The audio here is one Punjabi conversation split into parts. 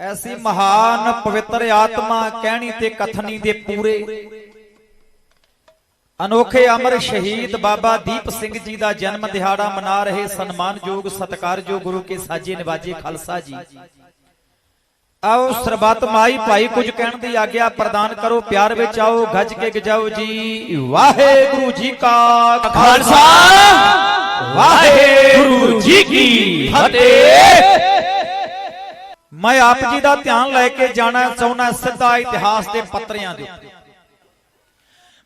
ਐਸੀ ਮਹਾਨ ਪਵਿੱਤਰ ਆਤਮਾ ਕਹਿਣੀ ਤੇ ਕਥਨੀ ਦੇ ਪੂਰੇ। ਅਨੋਖੇ ਅਮਰ ਸ਼ਹੀਦ ਬਾਬਾ ਦੀਪ ਸਿੰਘ ਜੀ ਦਾ ਜਨਮ ਦਿਹਾੜਾ ਮਨਾ ਰਹੇ ਸਨਮਾਨਯੋਗ ਸਤਿਕਾਰਯੋਗ ਗੁਰੂ ਕੇ ਸਾਜੇ ਨਿਵਾਜੇ ਖਾਲਸਾ ਜੀ। ਆਓ ਸਰਬੱਤ ਮਾਈ ਭਾਈ ਕੁਝ ਕਹਿਣ ਦੀ ਆਗਿਆ ਪ੍ਰਦਾਨ ਕਰੋ। ਪਿਆਰ ਵਿੱਚ ਆਓ ਗੱਜ ਕੇ ਗਜਾਓ ਜੀ। ਵਾਹਿਗੁਰੂ ਜੀ ਕਾ ਖਾਲਸਾ। ਵਾਹਿਗੁਰੂ ਜੀ ਕੀ ਫਤਿਹ। ਮੈਂ ਆਪ ਜੀ ਦਾ ਧਿਆਨ ਲੈ ਕੇ ਜਾਣਾ ਚਾਹੁੰਦਾ, ਸਿੱਧਾ ਇਤਿਹਾਸ ਦੇ ਪੱਤਰਿਆਂ ਦੇ ਉੱਤੇ।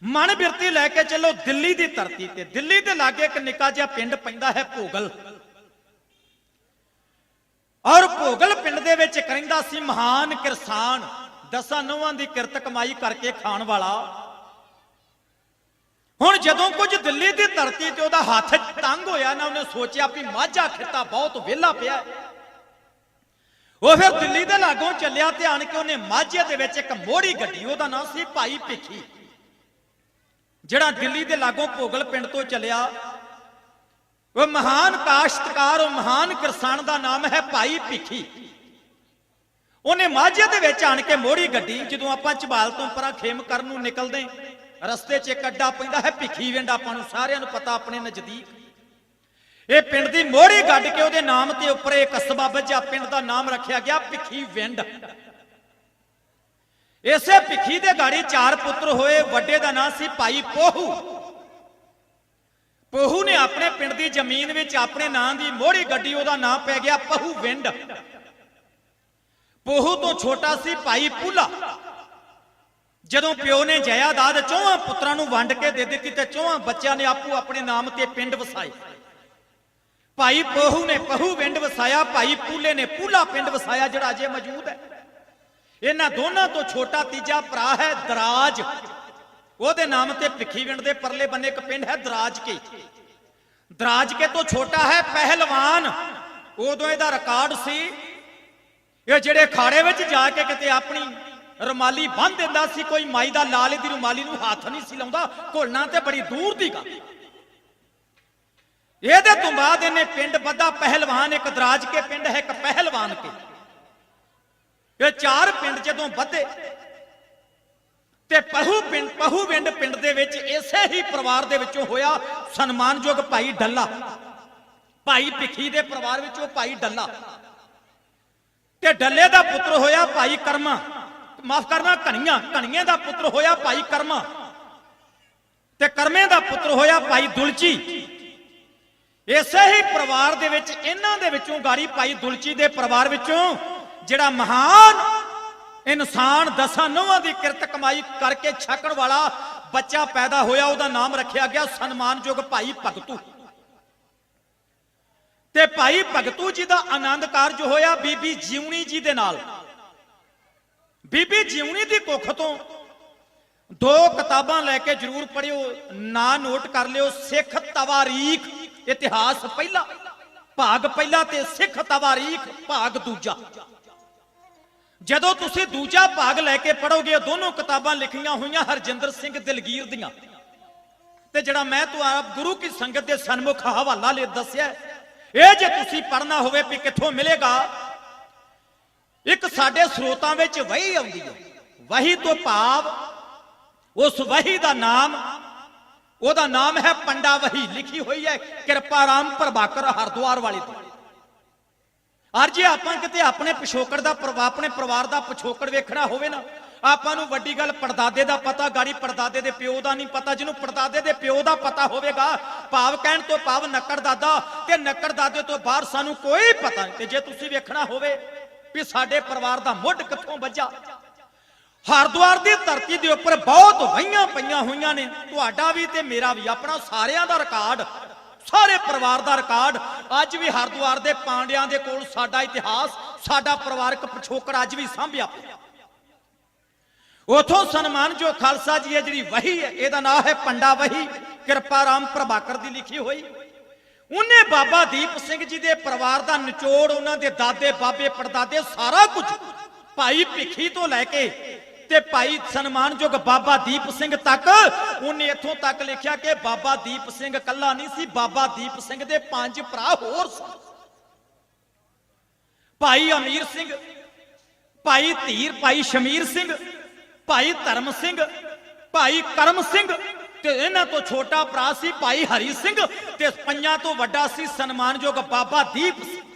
ਮਨ ਬਿਰਤੀ ਲੈ ਕੇ ਚੱਲੋ ਦਿੱਲੀ ਦੀ ਧਰਤੀ ਤੇ। ਦਿੱਲੀ ਦੇ ਲਾਗੇ ਇੱਕ ਨਿੱਕਾ ਜਿਹਾ ਪਿੰਡ ਪੈਂਦਾ ਹੈ ਭੋਗਲ। ਔਰ ਭੋਗਲ ਪਿੰਡ ਦੇ ਵਿੱਚ ਇੱਕ ਰਹਿੰਦਾ ਸੀ ਮਹਾਨ ਕਿਰਸਾਨ। ਦਸਾਂ ਨੌਵਾਂ ਦੀ ਕਿਰਤ ਕਮਾਈ ਕਰਕੇ ਖਾਣ ਵਾਲਾ। ਹੁਣ ਜਦੋਂ ਕੁਝ ਦਿੱਲੀ ਦੀ ਧਰਤੀ ਤੇ ਉਹਦਾ ਹੱਥ ਤੰਗ ਹੋਇਆ ਨਾ, ਉਹਨੇ ਸੋਚਿਆ ਵੀ ਮਾਝਾ ਖਿੱਤਾ, ਬਹੁਤ ਵਿਹਲਾ ਪਿਆ। ਹੈ। ਉਹ ਫਿਰ ਦਿੱਲੀ ਦੇ ਲਾਗੋਂ ਚੱਲਿਆ ਤੇ ਆਣ ਕੇ ਉਹਨੇ ਮਾਝੇ ਦੇ ਵਿੱਚ ਇੱਕ ਮੋੜੀ ਗੱਡੀ, ਉਹਦਾ ਨਾਮ ਸੀ ਭਾਈ ਭਿੱਖੀ। ਜਿਹੜਾ ਦਿੱਲੀ ਦੇ ਲਾਗੋਂ ਭੋਗਲ ਪਿੰਡ ਤੋਂ ਚੱਲਿਆ, ਉਹ ਮਹਾਨ ਕਾਸ਼ਤਕਾਰ, ਉਹ ਮਹਾਨ ਕਿਸਾਨ ਦਾ ਨਾਮ ਹੈ ਭਾਈ ਭਿੱਖੀ। ਉਹਨੇ ਮਾਝੇ ਦੇ ਵਿੱਚ ਆਣ ਕੇ ਮੋੜੀ ਗੱਡੀ, ਜਦੋਂ ਆਪਾਂ ਝਬਾਲ ਤੋਂ ਪਰਾਂ ਖੇਮ ਕਰਨ ਨੂੰ ਨਿਕਲਦੇ, ਰਸਤੇ 'ਚ ਇੱਕ ਅੱਡਾ ਪੈਂਦਾ ਹੈ ਭਿੱਖੀ ਵਿੰਡ, ਆਪਾਂ ਨੂੰ ਸਾਰਿਆਂ ਨੂੰ ਪਤਾ, ਆਪਣੇ ਨਜ਼ਦੀਕ। ਇਹ ਪਿੰਡ ਦੀ ਮੋਹਰੀ ਗੱਡ ਕੇ ਉਹਦੇ ਨਾਮ ਤੇ ਉੱਪਰ ਇਹ ਕਸਬਾ ਵੱਜਾ ਪਿੰਡ ਦਾ ਨਾਮ ਰੱਖਿਆ ਗਿਆ, ਭਿੱਖੀ ਵਿੰਡ। ਇਸੇ ਭਿੱਖੀ ਦੇ ਗਾੜੀ ਚਾਰ ਪੁੱਤਰ ਹੋਏ, ਵੱਡੇ ਦਾ ਨਾਂ ਸੀ ਭਾਈ ਪੋਹੂ। ਪੋਹੂ ਨੇ ਆਪਣੇ ਪਿੰਡ ਦੀ ਜ਼ਮੀਨ ਵਿੱਚ ਆਪਣੇ ਨਾਂ ਦੀ ਮੋਹਰੀ ਗੱਡੀ, ਉਹਦਾ ਨਾਂ ਪੈ ਗਿਆ ਪਹੂ ਵਿੰਡ। ਪੋਹੂ ਤੋਂ ਛੋਟਾ ਸੀ ਭਾਈ ਪੂਲਾ। ਜਦੋਂ ਪਿਓ ਨੇ ਜਾਇਦਾਦ ਚੌਹਾਂ ਪੁੱਤਰਾਂ ਨੂੰ ਵੰਡ ਕੇ ਦੇ ਦਿੱਤੀ ਤੇ ਚੌਹਾਂ ਬੱਚਿਆਂ ਨੇ ਆਪੋ ਆਪਣੇ ਨਾਮ ਤੇ ਪਿੰਡ ਵਸਾਏ। ਭਾਈ ਪੋਹੂ ਨੇ ਪਹੂ ਪਿੰਡ ਵਸਾਇਆ, ਭਾਈ ਪੂਲੇ ਨੇ ਪੂਲਾ ਪਿੰਡ ਵਸਾਇਆ, ਜਿਹੜਾ ਅਜੇ ਮੌਜੂਦ ਹੈ। ਇਹਨਾਂ ਦੋਨਾਂ ਤੋਂ ਛੋਟਾ ਤੀਜਾ ਭਰਾ ਹੈ ਦਰਾਜ। ਉਹਦੇ ਨਾਮ ਤੇ ਭਿੱਖੀ ਦੇ ਪਰਲੇ ਬੰਨੇ ਇੱਕ ਪਿੰਡ ਹੈ ਦਰਾਜ ਕੇ ਦਰਾਜ ਕੇ ਤੋਂ ਛੋਟਾ ਹੈ ਪਹਿਲਵਾਨ। ਉਦੋਂ ਇਹਦਾ ਰਿਕਾਰਡ ਸੀ, ਇਹ ਜਿਹੜੇ ਖਾੜੇ ਵਿੱਚ ਜਾ ਕੇ ਕਿਤੇ ਆਪਣੀ ਰੁਮਾਲੀ ਬੰਨ ਦਿੰਦਾ ਸੀ, ਕੋਈ ਮਾਈ ਦਾ ਲਾਲ ਦੀ ਰੁਮਾਲੀ ਨੂੰ ਹੱਥ ਨਹੀਂ ਸੀ ਲਾਉਂਦਾ, ਘੋਲਣਾ ਤੇ ਬੜੀ ਦੂਰ ਦੀ ਗੱਲ। ਇਹਦੇ ਤੋਂ ਬਾਅਦ ਇਹਨੇ ਪਿੰਡ ਬੱਦਾ ਪਹਿਲਵਾਨ, ਇੱਕ ਦਰਾਜ ਕੇ ਪਿੰਡ ਹੈ, ਇੱਕ ਪਹਿਲਵਾਨ ਕੇ। ਇਹ ਚਾਰ ਪਿੰਡ ਜਦੋਂ ਵੱਧੇ, ਤੇ ਪਹੂ ਪਿੰਡ ਪਹੂ ਪਿੰਡ ਪਿੰਡ ਦੇ ਵਿੱਚ ਇਸੇ ਹੀ ਪਰਿਵਾਰ ਦੇ ਵਿੱਚੋਂ ਹੋਇਆ ਸਨਮਾਨਯੋਗ ਭਾਈ ਡੱਲਾ। ਭਾਈ ਭਿੱਖੀ ਦੇ ਪਰਿਵਾਰ ਵਿੱਚੋਂ ਭਾਈ ਡੱਲਾ। ਤੇ ਡੱਲੇ ਦਾ ਪੁੱਤਰ ਹੋਇਆ ਭਾਈ ਕਰਮਾ। ਮਾਫ ਕਰਨਾ ਕਣੀਆਂ ਕਣੀਏ ਦਾ ਪੁੱਤਰ ਹੋਇਆ ਭਾਈ ਕਰਮਾ। ਤੇ ਕਰਮੇ ਦਾ ਪੁੱਤਰ ਹੋਇਆ ਭਾਈ ਦੁਲਚੀ। ਇਸੇ ਹੀ ਪਰਿਵਾਰ ਦੇ ਵਿੱਚ, ਇਹਨਾਂ ਦੇ ਵਿੱਚੋਂ ਗਾਰੀ ਭਾਈ ਦੁਲਚੀ ਦੇ ਪਰਿਵਾਰ ਵਿੱਚੋਂ ਜਿਹੜਾ ਮਹਾਨ ਇਨਸਾਨ ਦਸਾਂ ਨੌਵਾਂ ਦੀ ਕਿਰਤ ਕਮਾਈ ਕਰਕੇ ਛਕਣ ਵਾਲਾ ਬੱਚਾ ਪੈਦਾ ਹੋਇਆ, ਉਹਦਾ ਨਾਮ ਰੱਖਿਆ ਗਿਆ ਸਨਮਾਨਯੋਗ ਭਾਈ ਭਗਤੂ। ਤੇ ਭਾਈ ਭਗਤੂ ਜੀ ਦਾ ਆਨੰਦ ਕਾਰਜ ਹੋਇਆ ਬੀਬੀ ਜਿਉਣੀ ਜੀ ਦੇ ਨਾਲ। ਬੀਬੀ ਜਿਉਣੀ ਦੀ ਕੁੱਖ ਤੋਂ ਦੋ ਕਿਤਾਬਾਂ ਲੈ ਕੇ ਜਰੂਰ ਪੜਿਓ ਨਾਂ ਨੋਟ ਕਰ ਲਿਓ, ਸਿੱਖ ਤਵਾਰੀਖ ਇਤਿਹਾਸ ਪਹਿਲਾ, ਭਾਗ ਪਹਿਲਾ ਤੇ ਸਿੱਖ ਤਵਾਰੀਖ ਭਾਗ ਦੂਜਾ। ਜਦੋਂ ਤੁਸੀਂ ਦੂਜਾ ਭਾਗ ਲੈ ਕੇ ਪੜੋਗੇ ਦੋਨੋਂ ਕਿਤਾਬਾਂ ਲਿਖੀਆਂ ਹੋਈਆਂ ਹਰਜਿੰਦਰ ਸਿੰਘ ਦਿਲਗੀਰ ਦੀਆਂ। ਤੇ ਜਿਹੜਾ ਮੈਂ ਤੁਹਾਨੂੰ ਗੁਰੂ ਕੀ ਸੰਗਤ ਦੇ ਸਨਮੁਖ ਹਵਾਲਾ ਲਈ ਦੱਸਿਆ ਇਹ ਜੇ ਤੁਸੀਂ ਪੜਨਾ ਹੋਵੇ ਵੀ ਕਿੱਥੋਂ ਮਿਲੇਗਾ, ਇੱਕ ਸਾਡੇ ਸਰੋਤਾਂ ਵਿੱਚ ਵਹੀ ਆਉਂਦੀ ਹੈ। ਵਹੀ ਤੋਂ ਭਾਵ, ਉਸ ਵਹੀ ਦਾ ਨਾਮ ਉਹਦਾ ਨਾਮ ਹੈ ਪੰਡਾ ਵਹੀ। ਲਿਖੀ ਹੋਈ ਹੈ, ਕਿਰਪਾ ਰਾਮ ਪ੍ਰਭਾਕਰ ਹਰਦੁਆਰ ਵਾਲੇ ਤੋਂ। ਅਰ ਜੇ ਆਪਾਂ ਕਿਤੇ ਆਪਣੇ ਪਿਛੋਕੜ ਦਾ ਪਰਿਵਾਰ ਆਪਣੇ ਪਰਿਵਾਰ ਦਾ ਪਿਛੋਕੜ ਵੇਖਣਾ ਹੋਵੇ ਨਾ, ਆਪਾਂ ਨੂੰ ਵੱਡੀ ਗੱਲ ਪੜਦਾਦੇ ਦਾ ਪਤਾ, ਗਾੜੀ ਪੜਦਾਦੇ ਦੇ ਪਿਓ ਦਾ ਨਹੀਂ ਪਤਾ, ਜਿਹਨੂੰ ਪੜਦਾਦੇ ਦੇ ਪਿਓ ਦਾ ਪਤਾ ਹੋਵੇਗਾ, ਭਾਵ ਕਹਿਣ ਤੋਂ ਭਾਵ ਨੱਕੜ ਦਾਦਾ, ਤੇ ਨੱਕੜ ਦਾਦੇ ਤੋਂ ਬਾਹਰ ਸਾਨੂੰ ਕੋਈ ਪਤਾ ਨਹੀਂ। ਤੇ ਜੇ ਤੁਸੀਂ ਵੇਖਣਾ ਹੋਵੇ ਵੀ ਸਾਡੇ ਪਰਿਵਾਰ ਦਾ ਮੁੱਢ ਕਿੱਥੋਂ ਵੱਜਾ ਹਰਦੁਆਰ ਦੀ ਧਰਤੀ ਦੇ ਉੱਪਰ ਬਹੁਤ ਵਹੀਆਂ ਪਈਆਂ ਹੋਈਆਂ ਨੇ। ਤੁਹਾਡਾ ਵੀ ਤੇ ਮੇਰਾ ਵੀ, ਆਪਣਾ ਸਾਰਿਆਂ ਦਾ ਰਿਕਾਰਡ ਸਾਰੇ ਪਰਿਵਾਰ ਦਾ ਰਿਕਾਰਡ ਅੱਜ ਵੀ ਹਰਦੁਆਰ ਦੇ ਪਾਂਡਿਆਂ ਦੇ ਕੋਲ ਸਾਡਾ ਇਤਿਹਾਸ, ਸਾਡਾ ਪਰਿਵਾਰਕ ਪਿਛੋਕੜ ਅੱਜ ਵੀ ਸਾਂਭਿਆ ਪਿਆ। ਉਥੋਂ ਸਨਮਾਨ ਜੋ ਖਾਲਸਾ ਜੀ ਹੈ ਜਿਹੜੀ ਵਹੀ ਹੈ, ਇਹਦਾ ਨਾਮ ਹੈ ਪੰਡਾ ਵਹੀ, ਕਿਰਪਾ ਰਾਮ ਪ੍ਰਭਾਕਰ ਦੀ ਲਿਖੀ ਹੋਈ। ਉਹਨੇ ਬਾਬਾ ਦੀਪ ਸਿੰਘ ਜੀ ਦੇ ਪਰਿਵਾਰ ਦਾ ਨਿਚੋੜ, ਉਹਨਾਂ ਦੇ ਦਾਦੇ, ਬਾਬੇ, ਪੜਦਾਦੇ ਸਾਰਾ ਕੁਝ ਭਾਈ ਭਿੱਖੀ ਤੋਂ ਲੈ ਕੇ ਤੇ ਭਾਈ ਸਨਮਾਨਯੋਗ ਬਾਬਾ ਦੀਪ ਸਿੰਘ ਤੱਕ, ਉਹਨੇ ਇੱਥੋਂ ਤੱਕ ਲਿਖਿਆ ਕਿ ਬਾਬਾ ਦੀਪ ਸਿੰਘ ਕੱਲਾ ਨਹੀਂ ਸੀ, ਬਾਬਾ ਦੀਪ ਸਿੰਘ ਦੇ ਪੰਜ ਭਰਾ ਹੋਰ ਸਨ। ਭਾਈ ਅਮੀਰ ਸਿੰਘ, ਭਾਈ ਧੀਰ, ਭਾਈ ਸ਼ਮੀਰ ਸਿੰਘ, ਭਾਈ ਧਰਮ ਸਿੰਘ, ਭਾਈ ਕਰਮ ਸਿੰਘ ਤੇ ਇਹਨਾਂ ਤੋਂ ਛੋਟਾ ਭਰਾ ਸੀ ਭਾਈ ਹਰੀ ਸਿੰਘ ਤੇ ਪੰਜਾਂ ਤੋਂ ਵੱਡਾ ਸੀ ਸਨਮਾਨਯੋਗ ਬਾਬਾ ਦੀਪ ਸਿੰਘ।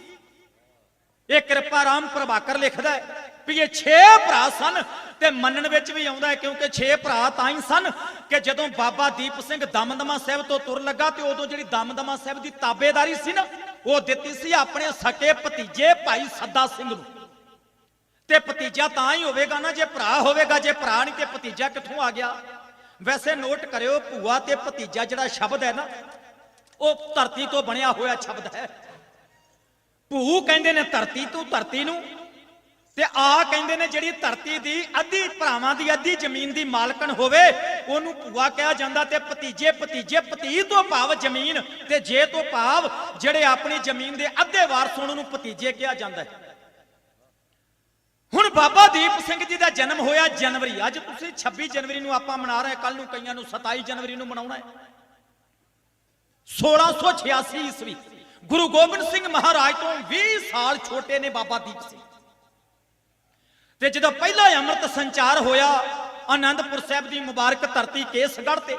ਇਹ ਕਿਰਪਾ ਰਾਮ ਪ੍ਰਭਾਕਰ ਲਿਖਦਾ ਹੈ ਵੀ ਇਹ 6 ਭਰਾ ਸਨ ਤੇ ਮੰਨਣ ਵਿੱਚ ਵੀ ਆਉਂਦਾ ਹੈ ਕਿਉਂਕਿ 6 ਭਰਾ ਤਾਂ ਹੀ ਸਨ ਕਿ ਜਦੋਂ ਬਾਬਾ ਦੀਪ ਸਿੰਘ ਦਮਦਮਾ ਸਾਹਿਬ ਤੋਂ ਤੁਰ ਲੱਗਾ ਤੇ ਉਦੋਂ ਜਿਹੜੀ ਦਮਦਮਾ ਸਾਹਿਬ ਦੀ ਤਾਬੇਦਾਰੀ ਸੀ ਨਾ, ਉਹ ਦਿੱਤੀ ਸੀ ਆਪਣੇ ਸਕੇ ਭਤੀਜੇ ਭਾਈ ਸੱਦਾ ਸਿੰਘ ਨੂੰ। ਤੇ ਭਤੀਜਾ ਤਾਂ ਹੀ ਹੋਵੇਗਾ ਨਾ, ਜੇ ਭਰਾ ਹੋਵੇਗਾ, ਜੇ ਭਰਾ ਨਹੀਂ ਤੇ ਭਤੀਜਾ ਕਿੱਥੋਂ ਆ ਗਿਆ? ਵੈਸੇ ਨੋਟ ਕਰਿਓ ਭੂਆ ਤੇ ਭਤੀਜਾ ਜਿਹੜਾ ਸ਼ਬਦ ਹੈ ਨਾ, ਉਹ ਧਰਤੀ ਤੋਂ ਬਣਿਆ ਹੋਇਆ ਸ਼ਬਦ ਹੈ। ਭੂ ਕਹਿੰਦੇ ਨੇ ਧਰਤੀ ਤੋਂ ਧਰਤੀ ਨੂੰ, ਤੇ ਆ ਕਹਿੰਦੇ ਨੇ ਜਿਹੜੀ ਧਰਤੀ ਦੀ ਅੱਧੀ ਭਰਾਵਾਂ ਦੀ ਅੱਧੀ ਜ਼ਮੀਨ ਦੀ ਮਾਲਕਣ ਹੋਵੇ, ਉਹਨੂੰ ਭੂਆ ਕਿਹਾ ਜਾਂਦਾ ਤੇ ਭਤੀਜੇ ਭਤੀਜੇ, ਭਤੀ ਤੋਂ ਭਾਵ ਜ਼ਮੀਨ, ਤੇ ਜੇ ਤੋਂ ਭਾਵ ਜਿਹੜੇ ਆਪਣੀ ਜ਼ਮੀਨ ਦੇ ਅੱਧੇ ਵਾਰਸ ਹੋਣ ਨੂੰ ਭਤੀਜੇ ਕਿਹਾ ਜਾਂਦਾ ਹੈ। ਹੁਣ ਬਾਬਾ ਦੀਪ ਸਿੰਘ ਜੀ ਦਾ ਜਨਮ ਹੋਇਆ ਜਨਵਰੀ, ਅੱਜ ਤੁਸੀਂ 26 ਜਨਵਰੀ ਨੂੰ ਆਪਾਂ ਮਨਾ ਰਹੇ ਕੱਲ ਨੂੰ ਕਈਆਂ ਨੂੰ 27 ਜਨਵਰੀ ਨੂੰ ਮਨਾਉਣਾ ਹੈ। 1686 ਈਸਵੀ ਗੁਰੂ ਗੋਬਿੰਦ ਸਿੰਘ ਮਹਾਰਾਜ ਤੋਂ 20 ਸਾਲ ਛੋਟੇ ਨੇ ਬਾਬਾ ਦੀਪ ਸਿੰਘ। ਤੇ ਜਦੋਂ ਪਹਿਲਾ ਅੰਮ੍ਰਿਤ ਸੰਚਾਰ ਹੋਇਆ, ਆਨੰਦਪੁਰ ਸਾਹਿਬ ਦੀ ਮੁਬਾਰਕ ਧਰਤੀ ਕੇਸਗੜ੍ਹ ਤੇ।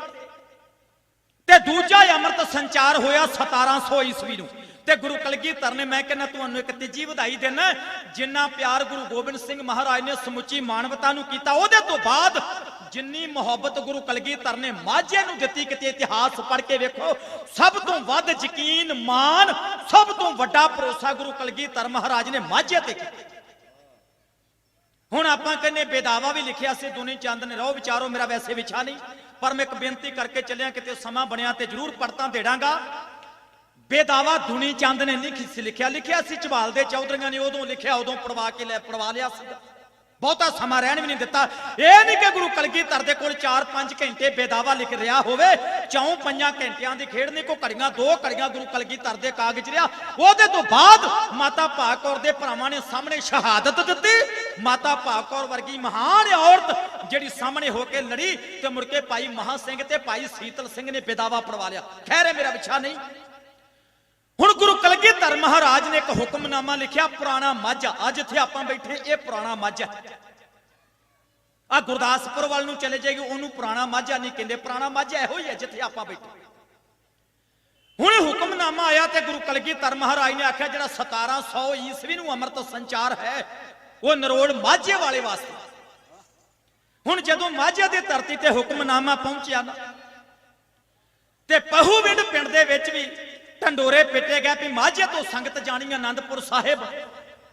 ਤੇ ਦੂਜਾ ਅੰਮ੍ਰਿਤ ਸੰਚਾਰ ਹੋਇਆ 1700 ਈਸਵੀ ਨੂੰ। ਤੇ ਗੁਰੂ ਕਲਗੀਧਰ ਨੇ ਮੈਂ ਕਹਿੰਦਾ ਤੁਹਾਨੂੰ ਇੱਕ ਤੀਜੀ ਵਧਾਈ ਦੇਣਾ। ਜਿੰਨਾ ਪਿਆਰ ਗੁਰੂ ਗੋਬਿੰਦ ਸਿੰਘ ਮਹਾਰਾਜ ਨੇ ਸਮੁੱਚੀ ਮਾਨਵਤਾ ਨੂੰ ਕੀਤਾ, ਉਹਦੇ ਤੋਂ ਬਾਅਦ ਜਿੰਨੀ ਮੁਹੱਬਤ ਗੁਰੂ ਕਲਗੀਧਰ ਨੇ ਮਾਝੇ ਨੂੰ ਦਿੱਤੀ, ਕਿਤੇ ਇਤਿਹਾਸ ਪੜ੍ਹ ਕੇ ਵੇਖੋ, ਸਭ ਤੋਂ ਵੱਧ ਯਕੀਨ ਮਾਨ ਸਭ ਤੋਂ ਵੱਡਾ ਭਰੋਸਾ ਗੁਰੂ ਕਲਗੀਧਰ ਮਹਾਰਾਜ ਨੇ ਮਾਝੇ ਤੇ ਕੀਤਾ। ਹੁਣ ਆਪਾਂ ਕਹਿੰਨੇ ਬੇਦਾਵਾ ਵੀ ਲਿਖਿਆ ਸੀ, ਦੁਨੀ ਚੰਦ ਨੇ, ਰਹੋ ਵਿਚਾਰੋ, ਮੇਰਾ ਵੈਸੇ ਵਿਛਾ ਨਹੀਂ, ਪਰ ਮੈਂ ਇੱਕ ਬੇਨਤੀ ਕਰਕੇ ਚੱਲਿਆ, ਕਿਤੇ ਸਮਾਂ ਬਣਿਆ ਤੇ ਜ਼ਰੂਰ ਪੜਤਾਂ ਦੇੜਾਂਗਾ। ਬੇਦਾਵਾ ਦੁਨੀ ਚੰਦ ਨੇ ਨਹੀਂ ਸੀ ਲਿਖਿਆ। ਲਿਖਿਆ ਸੀ ਚਵਾਲ ਦੇ ਚੌਧਰੀਆਂ ਨੇ, ਉਦੋਂ ਲਿਖਿਆ, ਉਦੋਂ ਪੜਵਾ ਕੇ ਲੈ, ਪੜਵਾ ਲਿਆ ਸੀ ਬਹੁਤਾ ਸਮਾਂ ਰਹਿਣ ਵੀ ਨਹੀਂ ਦਿੱਤਾ। ਇਹ ਨਹੀਂ ਕਿ ਗੁਰੂ ਕਲਗੀਧਰ ਦੇ ਕੋਲ 4-5 ਘੰਟੇ ਬੇਦਾਵਾ ਲਿਖ ਰਿਹਾ ਹੋਵੇ, ਚੌਂ ਪੰਜਾਂ ਘੰਟਿਆਂ ਦੀ ਖੇਡ ਨਹੀਂ ਕੋ ਘੜੀਆਂ, ਦੋ ਘੜੀਆਂ ਗੁਰੂ ਕਲਗੀਧਰ ਦੇ ਕਾਗਜ਼ ਰਿਆ ਉਹਦੇ ਤੋਂ ਬਾਅਦ ਮਾਤਾ ਭਾਕੌਰ ਦੇ ਭਰਾਵਾਂ ਨੇ ਸਾਹਮਣੇ ਸ਼ਹਾਦਤ ਦਿੱਤੀ। ਮਾਤਾ ਭਾਕੌਰ ਵਰਗੀ ਮਹਾਨ ਔਰਤ ਜਿਹੜੀ ਸਾਹਮਣੇ ਹੋ ਕੇ ਲੜੀ ਤੇ ਮੁੜ ਕੇ ਭਾਈ ਮਹਾ ਸਿੰਘ ਤੇ ਭਾਈ ਸੀਤਲ ਸਿੰਘ ਨੇ ਬੇਦਾਵਾ ਪੜਵਾ ਲਿਆ। ਖੈਰ ਇਹ ਮੇਰਾ ਵਿਛਾ ਨਹੀਂ। ਹੁਣ ਗੁਰੂ ਕਲਗੀਧਰ ਮਹਾਰਾਜ ਨੇ ਇੱਕ ਹੁਕਮਨਾਮਾ ਲਿਖਿਆ, ਪੁਰਾਣਾ ਮਾਝਾ ਅੱਜ ਜਿੱਥੇ ਆਪਾਂ ਬੈਠੇ, ਇਹ ਪੁਰਾਣਾ ਮਾਝਾ ਆ। ਗੁਰਦਾਸਪੁਰ ਵੱਲ ਨੂੰ ਚਲੇ ਜਾਏਗੀ ਉਹਨੂੰ ਪੁਰਾਣਾ ਮਾਝਾ ਨਹੀਂ ਕਹਿੰਦੇ ਪੁਰਾਣਾ ਮਾਝਾ ਇਹੋ ਹੀ ਹੈ ਜਿੱਥੇ ਆਪਾਂ ਬੈਠੇ। ਹੁਣ ਹੁਕਮਨਾਮਾ ਆਇਆ ਤੇ ਗੁਰੂ ਕਲਗੀਧਰ ਮਹਾਰਾਜ ਨੇ ਆਖਿਆ, ਜਿਹੜਾ 1700 ਈਸਵੀ ਨੂੰ ਅੰਮ੍ਰਿਤ ਸੰਚਾਰ ਹੈ, ਉਹ ਨਰੋੜ ਮਾਝੇ ਵਾਲੇ ਵਾਸਤੇ। ਹੁਣ ਜਦੋਂ ਮਾਝੇ ਦੀ ਧਰਤੀ ਤੇ ਹੁਕਮਨਾਮਾ ਪਹੁੰਚਿਆ ਨਾ, ਤੇ ਪਹੂਵਿੰਡ ਪਿੰਡ ਦੇ ਵਿੱਚ ਵੀ ਢੰਡੋਰੇ ਪਿੱਟੇ ਗਏ ਵੀ ਮਾਝੇ ਤੋਂ ਸੰਗਤ ਜਾਣੀ ਆਨੰਦਪੁਰ ਸਾਹਿਬ।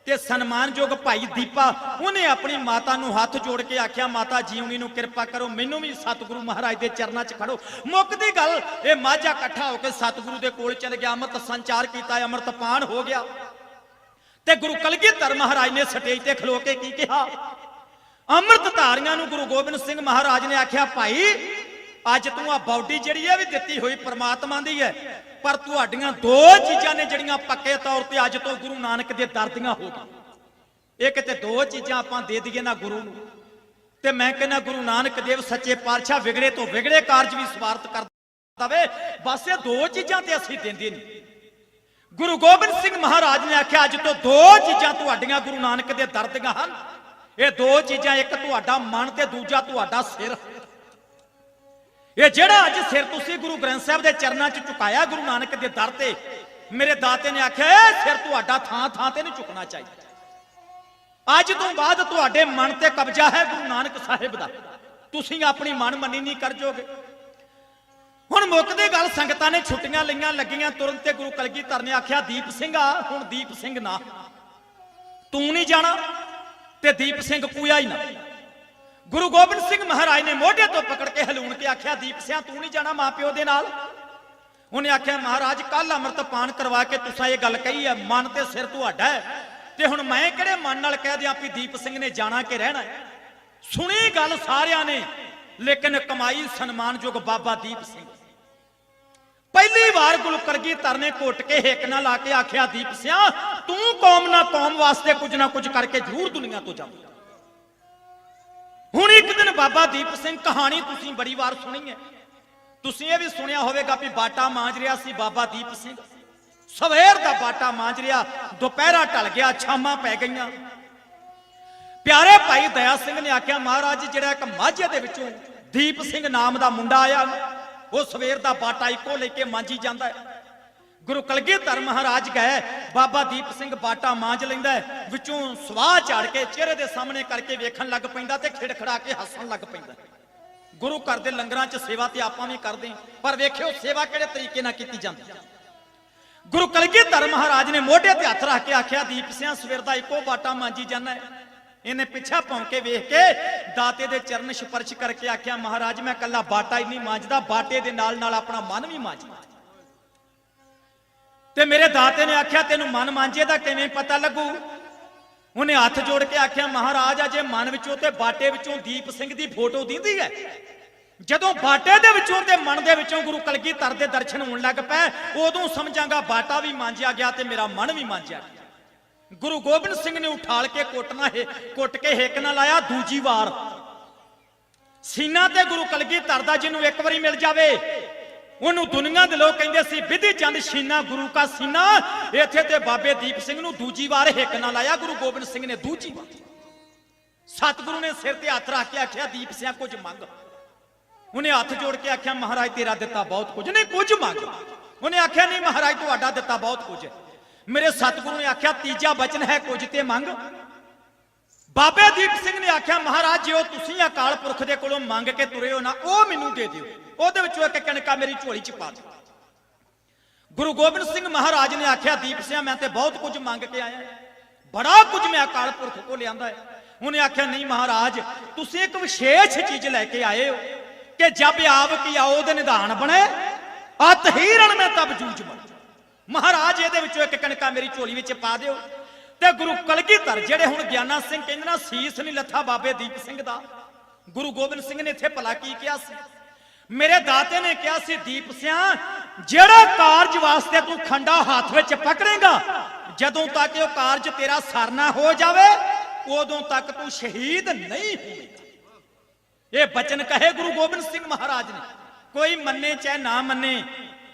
ਤੇ ਸਨਮਾਨਯੋਗ ਭਾਈ ਦੀਪਾ, ਉਹਨੇ ਆਪਣੀ ਮਾਤਾ ਨੂੰ ਹੱਥ ਜੋੜ ਕੇ ਆਖਿਆ, ਮਾਤਾ ਜੀਵਨੀ ਨੂੰ ਕਿਰਪਾ ਕਰੋ, ਮੈਨੂੰ ਵੀ ਸਤਿਗੁਰੂ ਮਹਾਰਾਜ ਦੇ ਚਰਨਾਂ 'ਚ ਖੜੋ। ਮੁੱਕਦੀ ਗੱਲ, ਇਹ ਮਾਝਾ ਇਕੱਠਾ ਹੋ ਕੇ ਸਤਿਗੁਰੂ ਦੇ ਕੋਲ ਚਲ ਗਿਆ, ਅੰਮ੍ਰਿਤ ਸੰਚਾਰ ਕੀਤਾ ਅੰਮ੍ਰਿਤ ਪਾਨ ਹੋ ਗਿਆ। ਤੇ ਗੁਰੂ ਕਲਗੀਧਰ ਮਹਾਰਾਜ ਨੇ ਸਟੇਜ ਤੇ ਖਲੋ ਕੇ ਕੀ ਕਿਹਾ? ਅੰਮ੍ਰਿਤ ਧਾਰੀਆਂ ਨੂੰ ਗੁਰੂ ਗੋਬਿੰਦ ਸਿੰਘ ਮਹਾਰਾਜ ਨੇ ਆਖਿਆ, ਭਾਈ, ਅੱਜ ਤੂੰ ਆ ਬਾਡੀ ਜਿਹੜੀ ਹੈ ਵੀ ਦਿੱਤੀ ਹੋਈ ਪ੍ਰਮਾਤਮਾ ਦੀ ਹੈ ਪਰ ਤੁਹਾਡੀਆਂ ਦੋ ਚੀਜ਼ਾਂ ਨੇ ਜਿਹੜੀਆਂ ਪੱਕੇ ਤੌਰ ਤੇ ਅੱਜ ਤੋਂ ਗੁਰੂ ਨਾਨਕ ਦੇ ਦਰ ਦੀਆਂ ਹੋ ਗਈਆਂ। ਇੱਕ ਤੇ ਦੋ ਚੀਜ਼ਾਂ ਆਪਾਂ ਦੇ ਦਈਏ ਨਾ ਗੁਰੂ ਨੂੰ। ਤੇ ਮੈਂ ਕਹਿੰਦਾ ਗੁਰੂ ਨਾਨਕ ਦੇਵ ਸੱਚੇ ਪਾਤਸ਼ਾਹ ਵਿਗੜੇ ਤੋਂ ਵਿਗੜੇ ਕਾਰਜ ਵੀ ਸਵਾਰਤ ਕਰਦਾ ਦਵੇ। ਬਸ ਇਹ ਦੋ ਚੀਜ਼ਾਂ ਤੇ ਅਸੀਂ ਦਿੰਦੇ ਨਹੀਂ। ਗੁਰੂ ਗੋਬਿੰਦ ਸਿੰਘ ਮਹਾਰਾਜ ਨੇ ਆਖਿਆ, ਅੱਜ ਤੋਂ ਦੋ ਚੀਜ਼ਾਂ ਤੁਹਾਡੀਆਂ ਗੁਰੂ ਨਾਨਕ ਦੇ ਦਰ ਦੀਆਂ ਹਨ। ਇਹ ਦੋ ਚੀਜ਼ਾਂ, ਇੱਕ ਤੁਹਾਡਾ ਮਨ ਤੇ ਦੂਜਾ ਤੁਹਾਡਾ ਸਿਰ। ਇਹ ਜਿਹੜਾ ਅੱਜ ਸਿਰ ਤੁਸੀਂ ਗੁਰੂ ਗ੍ਰੰਥ ਸਾਹਿਬ ਦੇ ਚਰਨਾਂ 'ਚ ਝੁਕਾਇਆ ਗੁਰੂ ਨਾਨਕ ਦੇ ਦਰ ਤੇ, ਮੇਰੇ ਦਾਤੇ ਨੇ ਆਖਿਆ, ਇਹ ਸਿਰ ਤੁਹਾਡਾ ਥਾਂ ਥਾਂ ਤੇ ਨਹੀਂ ਝੁਕਣਾ ਚਾਹੀਦਾ। ਅੱਜ ਤੋਂ ਬਾਅਦ ਤੁਹਾਡੇ ਮਨ ਤੇ ਕਬਜ਼ਾ ਹੈ ਗੁਰੂ ਨਾਨਕ ਸਾਹਿਬ ਦਾ। ਤੁਸੀਂ ਆਪਣੀ ਮਨ ਮੰਨੀ ਨਹੀਂ ਕਰ ਜੋਗੇ। ਹੁਣ ਮੁੱਕਦੀ ਗੱਲ ਸੰਗਤਾਂ ਨੇ ਛੁੱਟੀਆਂ ਲਈਆਂ, ਲੱਗੀਆਂ ਤੁਰੰਤ ਤੇ ਗੁਰੂ ਕਲਗੀਧਰ ਨੇ ਆਖਿਆ, ਦੀਪ ਸਿੰਘ ਆ, ਹੁਣ ਦੀਪ ਸਿੰਘ ਨਾ। ਤੂੰ ਨਹੀਂ ਜਾਣਾ ਤੇ ਦੀਪ ਸਿੰਘ ਪੂਆ ਹੀ ਨਾ। ਗੁਰੂ ਗੋਬਿੰਦ ਸਿੰਘ ਮਹਾਰਾਜ ਨੇ ਮੋਢੇ ਤੋਂ ਪਕੜ ਕੇ ਹਲੂਣ ਕੇ ਆਖਿਆ, ਦੀਪ ਸਿਆ, ਤੂੰ ਨਹੀਂ ਜਾਣਾ ਮਾਪਿਓ ਦੇ ਨਾਲ? ਉਹਨੇ ਆਖਿਆ, ਮਹਾਰਾਜ ਕੱਲ ਅੰਮ੍ਰਿਤ ਪਾਨ ਕਰਵਾ ਕੇ ਤੁਸੀਂ ਇਹ ਗੱਲ ਕਹੀ ਹੈ, ਮਨ ਤੇ ਸਿਰ ਤੁਹਾਡਾ ਹੈ। ਤੇ ਹੁਣ ਮੈਂ ਕਿਹੜੇ ਮਨ ਨਾਲ ਕਹਿ ਦਿਆਂ ਵੀ ਦੀਪ ਸਿੰਘ ਨੇ ਜਾਣਾ ਕਿ ਰਹਿਣਾ ਸੁਣੀ ਗੱਲ ਸਾਰਿਆਂ ਨੇ, ਲੇਕਿਨ ਕਮਾਈ ਸਨਮਾਨਯੋਗ ਬਾਬਾ ਦੀਪ ਸਿੰਘ। ਪਹਿਲੀ ਵਾਰ ਗੁਲਕਰਗੀ ਤਰਨੇ ਨੇ ਕੇ ਹੇਕ ਨਾਲ ਲਾ ਕੇ ਆਖਿਆ, ਦੀਪ ਸਿਆ, ਤੂੰ ਕੌਮ ਨਾ ਕੌਮ ਵਾਸਤੇ ਕੁਝ ਨਾ ਕੁਝ ਕਰਕੇ ਜ਼ਰੂਰ ਦੁਨੀਆ ਤੋਂ ਜਾਵੇਂਗਾ ਹੁਣ ਇੱਕ ਦਿਨ ਬਾਬਾ ਦੀਪ ਸਿੰਘ ਕਹਾਣੀ ਤੁਸੀਂ ਬੜੀ ਵਾਰ ਸੁਣੀ ਹੈ। ਤੁਸੀਂ ਇਹ ਵੀ ਸੁਣਿਆ ਹੋਵੇਗਾ ਵੀ ਬਾਟਾ ਮਾਂਜ ਰਿਹਾ ਸੀ ਬਾਬਾ ਦੀਪ ਸਿੰਘ। ਸਵੇਰ ਦਾ ਬਾਟਾ ਮਾਂਜ ਰਿਹਾ, ਦੁਪਹਿਰਾ ਢਲ ਗਿਆ ਛਾਮਾਂ ਪੈ ਗਈਆਂ। ਪਿਆਰੇ ਭਾਈ ਦਇਆ ਸਿੰਘ ਨੇ ਆਖਿਆ, ਮਹਾਰਾਜ, ਜਿਹੜਾ ਇੱਕ ਮਾਝੇ ਦੇ ਵਿੱਚੋਂ ਦੀਪ ਸਿੰਘ ਨਾਮ ਦਾ ਮੁੰਡਾ ਆਇਆ ਉਹ ਸਵੇਰ ਦਾ ਬਾਟਾ ਇੱਕੋ ਲੈ ਕੇ ਮਾਂਜੀ ਜਾਂਦਾ ਹੈ। ਗੁਰੂ ਕਲਗੀਧਰ ਮਹਾਰਾਜ ਗਏ ਬਾਬਾ ਦੀਪ ਸਿੰਘ ਬਾਟਾ ਮਾਂਜ ਲੈਂਦਾ ਵਿੱਚੋਂ ਸਵਾਹ ਝਾੜ ਕੇ ਚਿਹਰੇ ਦੇ ਸਾਹਮਣੇ ਕਰਕੇ ਵੇਖਣ ਲੱਗ ਪੈਂਦਾ ਤੇ ਖਿੜਖੜਾ ਕੇ ਹੱਸਣ ਲੱਗ ਪੈਂਦਾ ਗੁਰੂ ਘਰ ਦੇ ਲੰਗਰਾਂ 'ਚ ਸੇਵਾ ਤੇ ਆਪਾਂ ਵੀ ਕਰਦੇ ਪਰ ਵੇਖਿਓ ਸੇਵਾ ਕਿਹੜੇ ਤਰੀਕੇ ਨਾਲ ਕੀਤੀ ਜਾਂਦੀ ਹੈ। ਗੁਰੂ ਕਲਗੀਧਰ ਮਹਾਰਾਜ ਨੇ ਮੋਢੇ ਤੇ ਹੱਥ ਰੱਖ ਕੇ ਆਖਿਆ, ਦੀਪ ਸਿਆਂ, ਸਵੇਰ ਦਾ ਇੱਕੋ ਬਾਟਾ ਮਾਂਜੀ ਜਾਂਦਾ ਇਹਨੇ ਪਿੱਛਾ ਭੌਂ ਕੇ ਵੇਖ ਕੇ ਦਾਤੇ ਦੇ ਚਰਨ ਸਪਰਸ਼ ਕਰਕੇ ਆਖਿਆ, ਮਹਾਰਾਜ ਮੈਂ ਕੱਲਾ ਬਾਟਾ ਹੀ ਨਹੀਂ ਮਾਂਜਦਾ, ਬਾਟੇ ਦੇ ਨਾਲ ਨਾਲ ਆਪਣਾ ਮਨ ਵੀ ਮਾਂਜਦਾ। ਤੇ ਮੇਰੇ ਦਾਤੇ ਨੇ ਆਖਿਆ, ਤੈਨੂੰ ਮਨ ਮਾਂਜੇ ਦਾ ਕਿਵੇਂ ਪਤਾ ਲੱਗੂ? ਉਹਨੇ ਹੱਥ ਜੋੜ ਕੇ ਆਖਿਆ, ਮਹਾਰਾਜ, ਅਜੇ ਮਨ ਵਿੱਚੋਂ ਤੇ ਬਾਟੇ ਵਿੱਚੋਂ ਦੀਪ ਸਿੰਘ ਦੀ ਫੋਟੋ ਦਿੰਦੀ ਹੈ। ਜਦੋਂ ਬਾਟੇ ਦੇ ਵਿੱਚੋਂ ਤੇ ਮਨ ਦੇ ਵਿੱਚੋਂ ਗੁਰੂ ਕਲਗੀਧਰ ਦੇ ਦਰਸ਼ਨ ਹੋਣ ਲੱਗ ਪਏ, ਉਦੋਂ ਸਮਝਾਂਗਾ ਬਾਟਾ ਵੀ ਮਾਂਜਿਆ ਗਿਆ ਤੇ ਮੇਰਾ ਮਨ ਵੀ ਮਾਂਜਿਆ ਗਿਆ। ਗੁਰੂ ਗੋਬਿੰਦ ਸਿੰਘ ਨੇ ਉਠਾਲ ਕੇ ਕੁੱਟਣਾ ਹੈ, ਕੁੱਟ ਕੇ ਹਿੱਕ ਨਾਲ ਲਾਇਆ, ਦੂਜੀ ਵਾਰ। ਸੀਨਾ ਤੇ ਗੁਰੂ ਕਲਗੀਧਰ ਦਾ ਜਿਹਨੂੰ ਇੱਕ ਵਾਰੀ ਮਿਲ ਜਾਵੇ ਉਹਨੂੰ ਦੁਨੀਆ ਦੇ ਲੋਕ ਕਹਿੰਦੇ ਸੀ, ਵਿਧੀ ਚੰਦ ਸੀਨਾ ਗੁਰੂ ਕਾ ਸੀਨਾ। ਇੱਥੇ ਤੇ ਬਾਬੇ ਦੀਪ ਸਿੰਘ ਨੂੰ ਦੂਜੀ ਵਾਰ ਹਿੱਕ ਨਾ ਲਾਇਆ। ਗੁਰੂ ਗੋਬਿੰਦ ਸਿੰਘ ਨੇ ਦੂਜੀ ਵਾਰ। ਸਤਿਗੁਰੂ ਨੇ ਸਿਰ ਤੇ ਹੱਥ ਰੱਖ ਕੇ ਆਖਿਆ, ਦੀਪ ਸਿੰਘ ਕੁਝ ਮੰਗ। ਉਹਨੇ ਹੱਥ ਜੋੜ ਕੇ ਆਖਿਆ, ਮਹਾਰਾਜ, ਤੇਰਾ ਦਿੱਤਾ ਬਹੁਤ ਕੁਝ। ਨਹੀਂ, ਕੁਝ ਮੰਗ। ਉਹਨੇ ਆਖਿਆ, ਨਹੀਂ, ਮਹਾਰਾਜ, ਤੁਹਾਡਾ ਦਿੱਤਾ ਬਹੁਤ ਕੁਝ। ਹੈ ਮੇਰੇ ਸਤਿਗੁਰੂ ਨੇ ਆਖਿਆ, ਤੀਜਾ ਬਚਨ ਹੈ ਕੁਝ ਤੇ ਮੰਗ। ਬਾਬੇ ਦੀਪ ਸਿੰਘ ਨੇ ਆਖਿਆ, ਮਹਾਰਾਜ ਜੇ ਉਹ ਤੁਸੀਂ ਅਕਾਲ ਪੁਰਖ ਦੇ ਕੋਲੋਂ ਮੰਗ ਕੇ ਤੁਰੇ ਹੋ ਨਾ, ਉਹ ਮੈਨੂੰ ਦੇ ਦਿਓ। ਉਹਦੇ ਵਿੱਚੋਂ ਇੱਕ ਕਣਕਾ ਮੇਰੀ ਝੋਲੀ ਚ ਪਾ ਦਿਓ ਗੁਰੂ ਗੋਬਿੰਦ ਸਿੰਘ ਮਹਾਰਾਜ ਨੇ ਆਖਿਆ, ਦੀਪ ਸਿੰਘ ਮੈਂ ਤੇ ਬਹੁਤ ਕੁਝ ਮੰਗ ਕੇ ਆਇਆ ਬੜਾ ਕੁਝ ਮੈਂ ਅਕਾਲ ਪੁਰਖ ਕੋ ਲਿਆਂਦਾ ਹੈ। ਉਹਨੇ ਆਖਿਆ, ਨਹੀਂ ਮਹਾਰਾਜ, ਤੁਸੀਂ ਇੱਕ ਵਿਸ਼ੇਸ਼ ਚੀਜ਼ ਲੈ ਕੇ ਆਏ ਹੋ ਕਿ ਜਬ ਆਵ ਕੀ ਆਓ ਦੇ ਨਿਧਾਨ ਬਣੇ, ਅਤ ਹੀਰਣ ਮੈਂ ਤਬ ਜੂਝ ਬਣ ਮਹਾਰਾਜ, ਇਹਦੇ ਵਿੱਚੋਂ ਇੱਕ ਕਣਕਾ ਮੇਰੀ ਝੋਲੀ ਵਿੱਚ ਪਾ ਦਿਓ। ਤੇ ਗੁਰੂ ਕਲਗੀਧਰ ਜਿਹੜੇ ਹੁਣ ਗਿਆਨਾ ਸਿੰਘ ਕਹਿੰਦੇ ਨਾ, ਸੀਸ ਨਹੀਂ ਲੱਥਾ ਬਾਬੇ ਦੀਪ ਸਿੰਘ ਦਾ। ਗੁਰੂ ਗੋਬਿੰਦ ਸਿੰਘ ਨੇ ਇੱਥੇ ਭਲਾ ਕੀ ਕਿਹਾ ਸੀ? ਮੇਰੇ ਦਾਤੇ ਨੇ ਕਿਹਾ ਸੀ, ਦੀਪ ਸਿਆ, ਜਿਹੜਾ ਕਾਰਜ ਵਾਸਤੇ ਤੂੰ ਖੰਡਾ ਹੱਥ ਵਿੱਚ ਪਕੜੇਗਾ, ਜਦੋਂ ਤੱਕ ਉਹ ਕਾਰਜ ਤੇਰਾ ਸਰਨਾ ਹੋ ਜਾਵੇ, ਉਦੋਂ ਤੱਕ ਤੂੰ ਸ਼ਹੀਦ ਨਹੀਂ ਹੋਵੇਗਾ। ਇਹ ਬਚਨ ਕਹੇ ਗੁਰੂ ਗੋਬਿੰਦ ਸਿੰਘ ਮਹਾਰਾਜ ਨੇ। ਕੋਈ ਮੰਨੇ ਚਾਹੇ ਨਾ ਮੰਨੇ,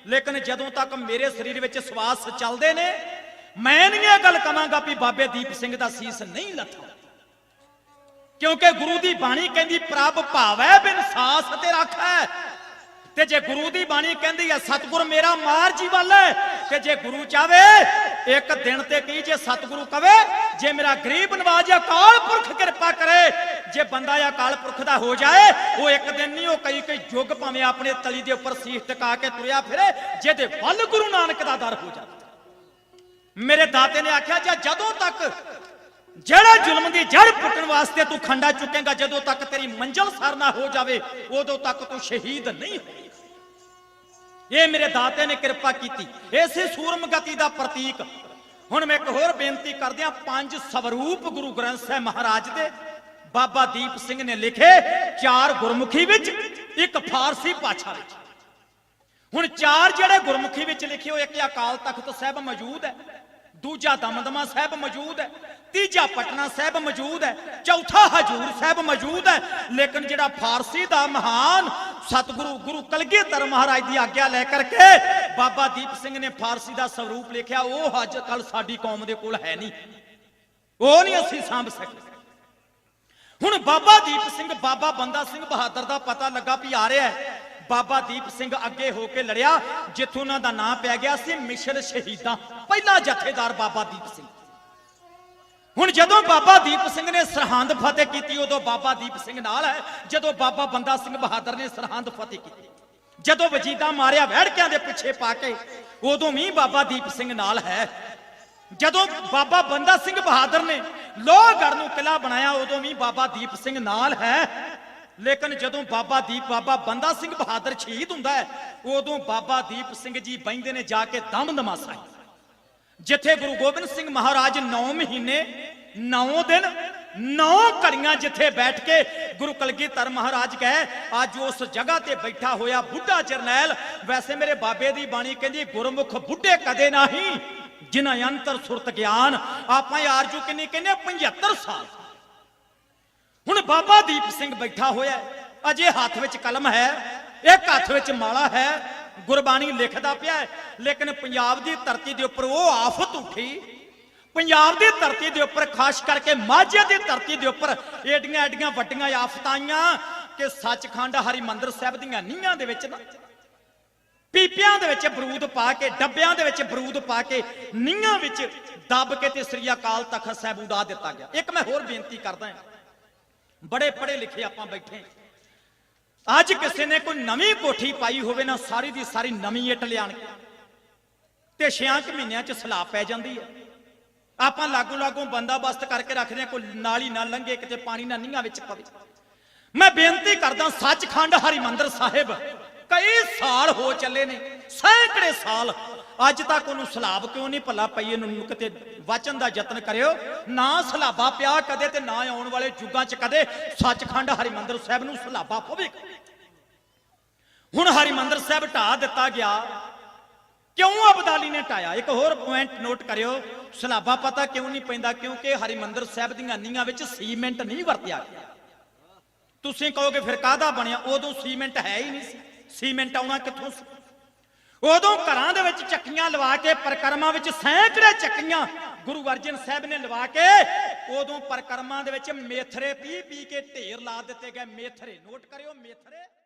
ਲੇਕਿਨ ਜਦੋਂ ਤੱਕ ਮੇਰੇ ਸਰੀਰ ਵਿੱਚ ਸਵਾਸ ਚੱਲਦੇ ਨੇ ਮੈਂ ਨਹੀਂ ਇਹ ਗੱਲ ਕਵਾਂਗਾ ਵੀ ਬਾਬੇ ਦੀਪ ਸਿੰਘ ਦਾ ਸੀਸ ਨਹੀਂ ਲੱਥਾ। ਕਿਉਂਕਿ ਗੁਰੂ ਦੀ ਬਾਣੀ ਕਹਿੰਦੀ, ਪ੍ਰਭ ਭਾਵੈ ਬਿਨ ਸਾਸ ਤੇ ਰੱਖੈ। ਤੇ ਜੇ ਗੁਰੂ ਦੀ ਬਾਣੀ ਕਹਿੰਦੀ ਹੈ, ਸਤਿਗੁਰ ਮੇਰਾ ਮਾਰ ਜੀ ਵੱਲ ਤੇ ਜੇ ਗੁਰੂ ਚਾਵੇ, ਇੱਕ ਦਿਨ ਤੇ ਕੀ ਜੇ ਸਤਿਗੁਰੂ ਕਵੇ? ਜੇ ਮੇਰਾ ਗਰੀਬ ਨਵਾਜ ਅਕਾਲ ਪੁਰਖ ਕਿਰਪਾ ਕਰੇ, ਜੇ ਬੰਦਾ ਅਕਾਲ ਪੁਰਖ ਦਾ ਹੋ ਜਾਏ, ਉਹ ਇੱਕ ਦਿਨ ਨਹੀਂ, ਉਹ ਕਈ ਕਈ ਯੁੱਗ ਭਾਵੇਂ ਆਪਣੇ ਤਲੀ ਦੇ ਉੱਪਰ ਸੀਸ ਟਿਕਾ ਕੇ ਤੁਰਿਆ ਫਿਰੇ, ਜਿਹਦੇ ਵੱਲ ਗੁਰੂ ਨਾਨਕ ਦਾ ਦਰ ਹੋ ਜਾਵੇ। ਮੇਰੇ ਦਾਤੇ ਨੇ ਆਖਿਆ, ਜੇ ਜਦੋਂ ਤੱਕ ਜਿਹੜਾ ਜ਼ੁਲਮ ਦੀ ਜੜ ਪੁੱਟਣ ਵਾਸਤੇ ਤੂੰ ਖੰਡਾ ਚੁੱਕੇਗਾ, ਜਦੋਂ ਤੱਕ ਤੇਰੀ ਮੰਜ਼ਲ ਸਰ ਨਾ ਹੋ ਜਾਵੇ, ਉਦੋਂ ਤੱਕ ਤੂੰ ਸ਼ਹੀਦ ਨਹੀਂ ਹੋਵੇਗਾ ਇਹ ਮੇਰੇ ਦਾਤੇ ਨੇ ਕਿਰਪਾ ਕੀਤੀ। ਇਸੇ ਸੂਰਮ ਗਤੀ ਦਾ ਪ੍ਰਤੀਕ। ਹੁਣ ਮੈਂ ਇੱਕ ਹੋਰ ਬੇਨਤੀ ਕਰਦਿਆਂ, ਪੰਜ ਸਵਰੂਪ ਗੁਰੂ ਗ੍ਰੰਥ ਸਾਹਿਬ ਮਹਾਰਾਜ ਦੇ ਬਾਬਾ ਦੀਪ ਸਿੰਘ ਨੇ ਲਿਖੇ, ਚਾਰ ਗੁਰਮੁਖੀ ਵਿੱਚ, ਇੱਕ ਫਾਰਸੀ ਭਾਸ਼ਾ ਵਿੱਚ। ਹੁਣ ਚਾਰ ਜਿਹੜੇ ਗੁਰਮੁਖੀ ਵਿੱਚ ਲਿਖੇ ਹੋਏ, ਇੱਕ ਅਕਾਲ ਤਖਤ ਸਾਹਿਬ ਮੌਜੂਦ ਹੈ। ਦੂਜਾ ਦਮਦਮਾ ਸਾਹਿਬ ਮੌਜੂਦ ਹੈ, ਤੀਜਾ ਪਟਨਾ ਸਾਹਿਬ ਮੌਜੂਦ ਹੈ, ਚੌਥਾ ਹਜੂਰ ਸਾਹਿਬ ਮੌਜੂਦ ਹੈ। ਲੇਕਿਨ ਜਿਹੜਾ ਫਾਰਸੀ ਦਾ ਮਹਾਨ ਸਤਿਗੁਰੂ ਗੁਰੂ ਕਲਗੀਧਰ ਮਹਾਰਾਜ ਦੀ ਆਗਿਆ ਲੈ ਕਰਕੇ ਬਾਬਾ ਦੀਪ ਸਿੰਘ ਨੇ ਫਾਰਸੀ ਦਾ ਸਰੂਪ ਲਿਖਿਆ, ਉਹ ਅੱਜ ਕੱਲ ਸਾਡੀ ਕੌਮ ਦੇ ਕੋਲ ਹੈ ਨਹੀਂ। ਉਹ ਨਹੀਂ ਅਸੀਂ ਸਾਂਭ ਸਕਦੇ। ਹੁਣ ਬਾਬਾ ਦੀਪ ਸਿੰਘ, ਬਾਬਾ ਬੰਦਾ ਸਿੰਘ ਬਹਾਦਰ ਦਾ ਪਤਾ ਲੱਗਾ ਵੀ ਆ ਰਿਹਾ ਹੈ ਬਾਬਾ ਦੀਪ ਸਿੰਘ ਅੱਗੇ ਹੋ ਕੇ ਲੜਿਆ, ਜਿੱਥੋਂ ਉਹਨਾਂ ਦਾ ਨਾਂ ਪੈ ਗਿਆ ਸੀ ਮਿਸ਼ਨ ਸ਼ਹੀਦਾਂ, ਪਹਿਲਾ ਜਥੇਦਾਰ ਬਾਬਾ ਦੀਪ ਸਿੰਘ। ਹੁਣ ਜਦੋਂ ਬਾਬਾ ਦੀਪ ਸਿੰਘ ਨੇ ਸਰਹੰਦ ਫਤਿਹ ਕੀਤੀ, ਉਦੋਂ ਬਾਬਾ ਦੀਪ ਸਿੰਘ ਨਾਲ ਹੈ। ਜਦੋਂ ਬਾਬਾ ਬੰਦਾ ਸਿੰਘ ਬਹਾਦਰ ਨੇ ਸਰਹੰਦ ਫਤਿਹ ਕੀਤੀ, ਜਦੋਂ ਵਜੀਦਾ ਮਾਰਿਆ ਵਹਿੜਕਿਆਂ ਦੇ ਪਿੱਛੇ ਪਾ ਕੇ, ਉਦੋਂ ਵੀ ਬਾਬਾ ਦੀਪ ਸਿੰਘ ਨਾਲ ਹੈ। ਜਦੋਂ ਬਾਬਾ ਬੰਦਾ ਸਿੰਘ ਬਹਾਦਰ ਨੇ ਲੋਹਗੜ੍ਹ ਨੂੰ ਕਿਲਾ ਬਣਾਇਆ, ਉਦੋਂ ਵੀ ਬਾਬਾ ਦੀਪ ਸਿੰਘ ਨਾਲ ਹੈ। ਲੇਕਿਨ ਜਦੋਂ ਬਾਬਾ ਦੀਪ ਬਾਬਾ ਬੰਦਾ ਸਿੰਘ ਬਹਾਦਰ ਸ਼ਹੀਦ ਹੁੰਦਾ ਹੈ, ਉਦੋਂ ਬਾਬਾ ਦੀਪ ਸਿੰਘ ਜੀ ਬੈਂਦੇ ਨੇ ਜਾ ਕੇ ਦਮ ਸਾਹਿਬ ਜਿੱਥੇ ਗੁਰੂ ਗੋਬਿੰਦ ਸਿੰਘ ਮਹਾਰਾਜ 9 ਮਹੀਨੇ 9 ਦਿਨ 9 ਘੜੀਆਂ ਜਿੱਥੇ ਬੈਠ ਕੇ ਗੁਰੂ ਕਲਗੀਧਰ ਮਹਾਰਾਜ ਕਹੇ, ਅੱਜ ਉਸ ਜਗ੍ਹਾ ਤੇ ਬੈਠਾ ਹੋਇਆ ਬੁੱਢਾ ਜਰਨੈਲ, ਵੈਸੇ ਮੇਰੇ ਬਾਬੇ ਦੀ ਬਾਣੀ ਕਹਿੰਦੀ, ਗੁਰਮੁਖ ਬੁੱਢੇ ਕਦੇ ਨਹੀਂ, ਜਿਨ੍ਹਾਂ ਅੰਤਰ ਸੁਰਤ ਗਿਆਨ, ਆਪਾਂ ਆਰਜੂ ਕਿੰਨੀ ਕਹਿੰਦੇ 75 ਸਾਲ। ਹੁਣ ਬਾਬਾ ਦੀਪ ਸਿੰਘ ਬੈਠਾ ਹੋਇਆ ਅਜੇ ਹੱਥ ਵਿੱਚ ਕਲਮ ਹੈ ਇੱਕ ਹੱਥ ਵਿੱਚ ਮਾਲਾ ਹੈ, ਗੁਰਬਾਣੀ ਲਿਖਦਾ ਪਿਆ ਹੈ। ਲੇਕਿਨ ਪੰਜਾਬ ਦੀ ਧਰਤੀ ਦੇ ਉੱਪਰ ਉਹ ਆਫਤ ਉੱਠੀ। ਪੰਜਾਬ ਦੀ ਧਰਤੀ ਦੇ ਉੱਪਰ ਖਾਸ ਕਰਕੇ ਮਾਝੇ ਦੀ ਧਰਤੀ ਦੇ ਉੱਪਰ ਏਡੀਆਂ ਏਡੀਆਂ ਵੱਡੀਆਂ ਆਫਤਾਂ ਆਈਆਂ ਕਿ ਸੱਚਖੰਡ ਹਰਿਮੰਦਰ ਸਾਹਿਬ ਦੀਆਂ ਨੀਹਾਂ ਦੇ ਵਿੱਚ ਨਾ, ਪੀਪਿਆਂ ਦੇ ਵਿੱਚ ਬਰੂਦ ਪਾ ਕੇ, ਡੱਬਿਆਂ ਦੇ ਵਿੱਚ ਬਰੂਦ ਪਾ ਕੇ ਨੀਹਾਂ ਵਿੱਚ ਦੱਬ ਕੇ ਤੇ ਸ੍ਰੀ ਅਕਾਲ ਤਖਤ ਸਾਹਿਬ ਉਡਾ ਦਿੱਤਾ ਗਿਆ। ਇੱਕ ਮੈਂ ਹੋਰ ਬੇਨਤੀ ਕਰਦਾ ਹਾਂ। ਬੜੇ ਪੜੇ ਲਿਖੇ ਆਪਾਂ ਬੈਠੇ ਅੱਜ ਕਿਸੇ ਨੇ ਕੋਈ ਨਵੀਂ ਕੋਠੀ ਪਾਈ ਹੋਵੇ ਨਾ, ਸਾਰੀ ਦੀ ਸਾਰੀ ਨਵੀਂ ਇੱਟ ਲਿਆਣ ਕੇ। ਤੇ 6 ਮਹੀਨਿਆਂ ਚ ਸਲਾਬ ਪੈ ਜਾਂਦੀ ਹੈ। ਆਪਾਂ ਲਾਗੂ ਲਾਗੂ ਬੰਦਾਬਸਤ ਕਰਕੇ ਰੱਖਦੇ ਹਾਂ, ਕੋਈ ਨਾਲੀ ਨਾ ਲੰਘੇ, ਕਿਤੇ ਪਾਣੀ ਨਾ ਨੀਹਾਂ ਵਿੱਚ ਪਵੇ। ਮੈਂ ਬੇਨਤੀ ਕਰਦਾ ਸੱਚਖੰਡ ਹਰਿਮੰਦਰ ਸਾਹਿਬ ਕਈ ਸਾਲ ਹੋ ਚੱਲੇ ਨੇ, ਸੈਂਕੜੇ ਸਾਲ ਅੱਜ ਤੱਕ ਉਹਨੂੰ ਸਲਾਬ ਕਿਉਂ ਨਹੀਂ ਭੱਲਾ ਪਈ? ਇਹਨੂੰ ਕਿਤੇ ਵਾਚਨ ਦਾ ਯਤਨ ਕਰਿਓ। ਨਾ ਸਲਾਬਾ ਪਿਆ ਕਦੇ ਤੇ ਨਾ ਆਉਣ ਵਾਲੇ ਯੁੱਗਾਂ 'ਚ ਕਦੇ। ਸੱਚਖੰਡ ਹਰਿਮੰਦਰ ਸਾਹਿਬ ਨੂੰ ਸਲਾਬਾ ਪਵੇਗਾ ਹੁਣ ਹਰਿਮੰਦਰ ਸਾਹਿਬ ਢਾ ਦਿੱਤਾ ਗਿਆ। ਕਿਉਂ ਅਬਦਾਲੀ ਨੇ ਟਾਇਆ ਇੱਕ ਹੋਰ ਪੁਆਇੰਟ ਨੋਟ ਕਰਿਓ। ਸਲਾਬਾ ਪਤਾ ਕਿਉਂ ਨਹੀਂ ਪੈਂਦਾ? ਕਿਉਂਕਿ ਹਰਿਮੰਦਰ ਸਾਹਿਬ ਦੀਆਂ ਨੀਹਾਂ ਵਿੱਚ ਸੀਮੈਂਟ ਨਹੀਂ ਵਰਤਿਆ ਗਿਆ। ਤੁਸੀਂ ਕਹੋਗੇ, ਫਿਰ ਕਾਹਦਾ ਬਣਿਆ? ਉਦੋਂ ਸੀਮੈਂਟ ਹੈ ਹੀ ਨਹੀਂ ਸੀ। ਸੀਮੈਂਟ ਆਉਣਾ ਕਿੱਥੋਂ ਸੀ? ਉਦੋਂ ਘਰਾਂ ਦੇ ਵਿੱਚ ਚੱਕੀਆਂ ਲਵਾ ਕੇ ਪਰਕਰਮਾਂ ਵਿੱਚ ਸੈਂਕੜੇ ਚੱਕੀਆਂ ਗੁਰੂ ਅਰਜਨ ਸਾਹਿਬ ਨੇ ਲਵਾ ਕੇ ਉਦੋਂ ਪਰਕਰਮਾਂ ਦੇ ਵਿੱਚ ਮੇਥਰੇ ਪੀ ਪੀ ਕੇ ਢੇਰ ਲਾ ਦਿੱਤੇ ਗਏ। ਮੇਥਰੇ, ਨੋਟ ਕਰਿਓ, ਮੇਥਰੇ।